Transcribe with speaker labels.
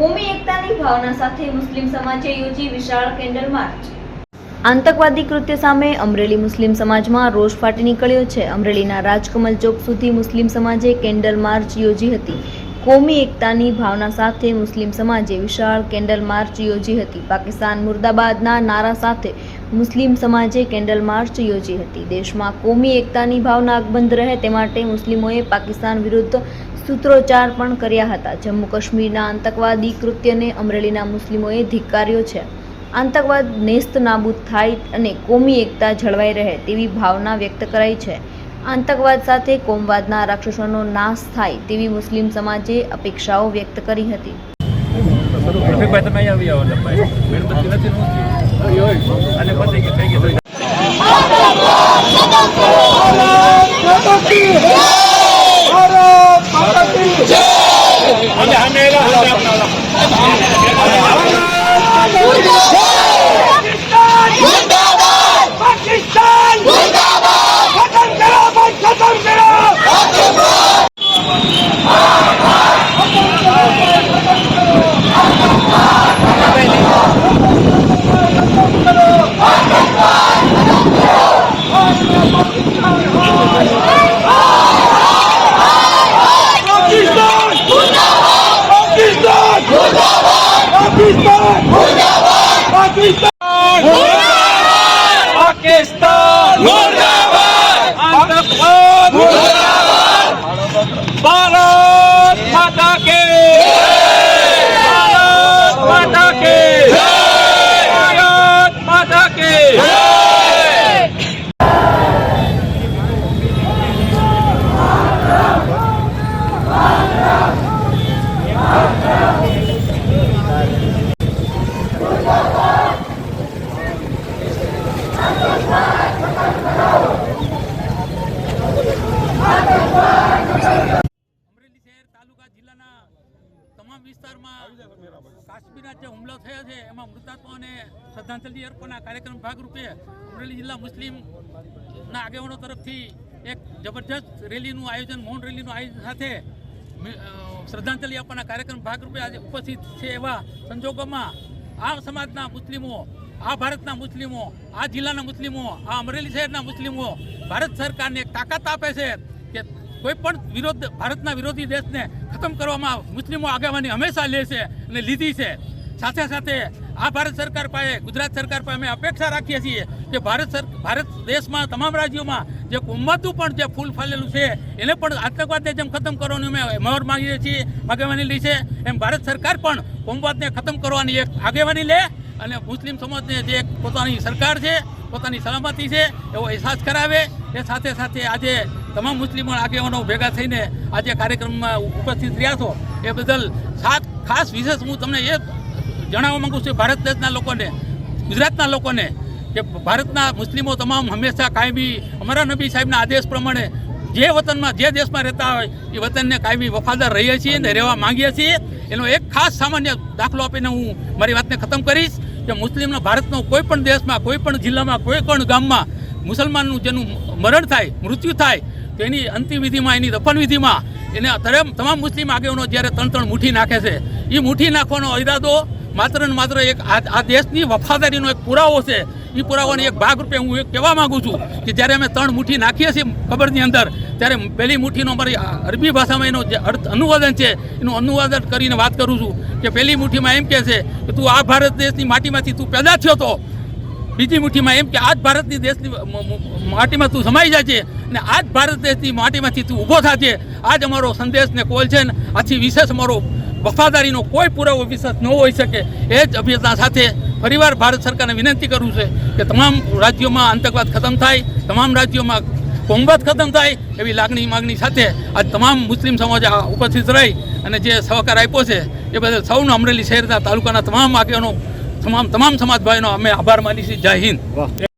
Speaker 1: કોમી એકતાની ભાવના સાથે મુસ્લિમ સમાજે યોજી વિશાળ કેન્ડલ માર્ચ. આતંકવાદી કૃત્ય સામે અમરેલી મુસ્લિમ સમાજમાં રોષ ફાટી નીકળ્યો છે. અમરેલીના રાજકમલ ચોક સુધી મુસ્લિમ સમાજે કેન્ડલ માર્ચ યોજી હતી. કોમી એકતાની ભાવના સાથે મુસ્લિમ સમાજે વિશાળ કેન્ડલ માર્ચ યોજી હતી. પાકિસ્તાન મુર્દાબાદના નારા સાથે મુસ્લિમ સમાજે કેન્ડલ માર્ચ યોજી હતી. દેશમાં કોમી એકતાની ભાવના અકબંધ રહે તે માટે મુસ્લિમોએ પાકિસ્તાન વિરુદ્ધ સૂત્રોચ્ચાર પણ કર્યા હતા. જમ્મુ કાશ્મીરના આતંકવાદી કૃત્યને અમરેલીના મુસ્લિમોએ ધિક્કાર્યો છે. આતંકવાદ નેસ્ત નાબૂદ થાય અને કોમી એકતા જળવાઈ રહે તેવી ભાવના વ્યક્ત કરાઈ છે. આતંકવાદ સાથે કોમવાદના રાક્ષસોનો નાશ થાય તેવી મુસ્લિમ સમાજે અપેક્ષાઓ વ્યક્ત કરી હતી.
Speaker 2: રફીકભાઈ ਪਾਕਿਸਤਾਨ ਮੁਰਦਾਬਾਦ! ਪਾਕਿਸਤਾਨ! ਮੁਰਦਾਬਾਦ! ਪਾਕਿਸਤਾਨ! વિસ્તારમાં કાશ્મીરના જે હુમલો થયો છે એમાં મૃતાત્માઓને શ્રદ્ધાંજલિ અર્પણના કાર્યક્રમ ભાગરૂપે અમરેલી જિલ્લા મુસ્લિમના આગેવાનો તરફથી એક જબરજસ્ત રેલીનું આયોજન મૌન રેલીનું આયોજન સાથે શ્રદ્ધાંજલિ આપવાના કાર્યક્રમ ભાગરૂપે આજે ઉપસ્થિત છે એવા સંજોગોમાં આ સમાજના મુસ્લિમો આ ભારતના મુસ્લિમો આ જિલ્લાના મુસ્લિમો આ અમરેલી શહેરના મુસ્લિમો ભારત સરકારને એક તાકાત આપે છે કે કોઈ પણ વિરોધ ભારતના વિરોધી દેશને ખતમ કરવામાં મુસ્લિમો આગેવાની હંમેશા લે છે અને લીધી છે. સાથે સાથે આ ભારત સરકાર પાસે, ગુજરાત સરકાર પાસે અમે અપેક્ષા રાખીએ છીએ કે ભારત સર, ભારત દેશમાં તમામ રાજ્યોમાં જે ઉમ્મતું પણ જે ફૂલ ફાલેલું છે, એને પણ આતંકવાદને જેમ ખતમ કરવાની અમે મહોર માગીએ છીએ, આગેવાની લે છે. એમ ભારત સરકાર પણ કોમવાદને ખતમ કરવાની એક આગેવાની લે અને મુસ્લિમ સમાજને જે પોતાની સરકાર છે, પોતાની સલામતી છે, એવો અહેસાસ કરાવે. એ સાથે સાથે આજે તમામ મુસ્લિમો આગેવાનો ભેગા થઈને આજે કાર્યક્રમમાં ઉપસ્થિત રહ્યા છો. એ બદલ સાત ખાસ વિશેષ હું તમને એ જણાવવા માંગુ છું ભારત દેશના લોકોને, ગુજરાતના લોકોને, કે ભારતના મુસ્લિમો તમામ હંમેશા કાયમી, અમારા નબી સાહેબના આદેશ પ્રમાણે જે વતનમાં, જે દેશમાં રહેતા હોય, એ વતનને કાયમી વફાદાર રહીએ છીએ અને રહેવા માંગીએ છીએ. એનો એક ખાસ સામાન્ય દાખલો આપીને હું મારી વાતને ખતમ કરીશ કે મુસ્લિમના ભારતનો કોઈ પણ દેશમાં, કોઈ પણ જિલ્લામાં, કોઈ પણ ગામમાં મુસલમાનનું જેનું મરણ થાય, મૃત્યુ થાય એની અંતિમ વિધિમાં, એની દફન વિધિમાં એને તમામ મુસ્લિમ આગેવાનો જ્યારે ત્રણ ત્રણ મુઠ્ઠી નાખે છે એ મુઠ્ઠી નાખવાનો ઈરાદો માત્ર ને માત્ર એક આ દેશની વફાદારીનો એક પુરાવો છે. એ પુરાવાનો એક ભાગ રૂપે હું એક કહેવા માગું છું કે જ્યારે અમે ત્રણ મુઠ્ઠી નાખીએ છીએ કબરની અંદર, ત્યારે પહેલી મુઠ્ઠીનો અમારી અરબી ભાષામાં એનો જે અર્થ અનુવાદન છે, એનું અનુવાદન કરીને વાત કરું છું કે પહેલી મુઠ્ઠીમાં એમ કહે છે કે તું આ ભારત દેશની માટીમાંથી તું પેદા થયો તો બીજી મુઠ્ઠીમાં એમ કે આજ ભારતની દેશની માટીમાં તું સમાઈ જાય છે અને આજ ભારત દેશની માટીમાંથી તું ઊભો થાજે. આજ અમારો સંદેશ ને કોલ છે ને આથી વિશેષ અમારો વફાદારીનો કોઈ પુરાવો વિશેષ ન હોઈ શકે. એ જ અભ્યર્થના સાથે ફરીવાર ભારત સરકારને વિનંતી કરું છે કે તમામ રાજ્યોમાં આતંકવાદ ખતમ થાય, તમામ રાજ્યોમાં કોંગવાદ ખતમ થાય એવી લાગણી માગણી સાથે આજ તમામ મુસ્લિમ સમાજ ઉપસ્થિત રહી અને જે સહકાર આપ્યો છે એ બદલ સૌનો અમરેલી શહેરના તાલુકાના તમામ આગેવાનો તમામ તમામ સમાજ ભાઈનો અમે આભાર માની છીએ જય હિન્દ.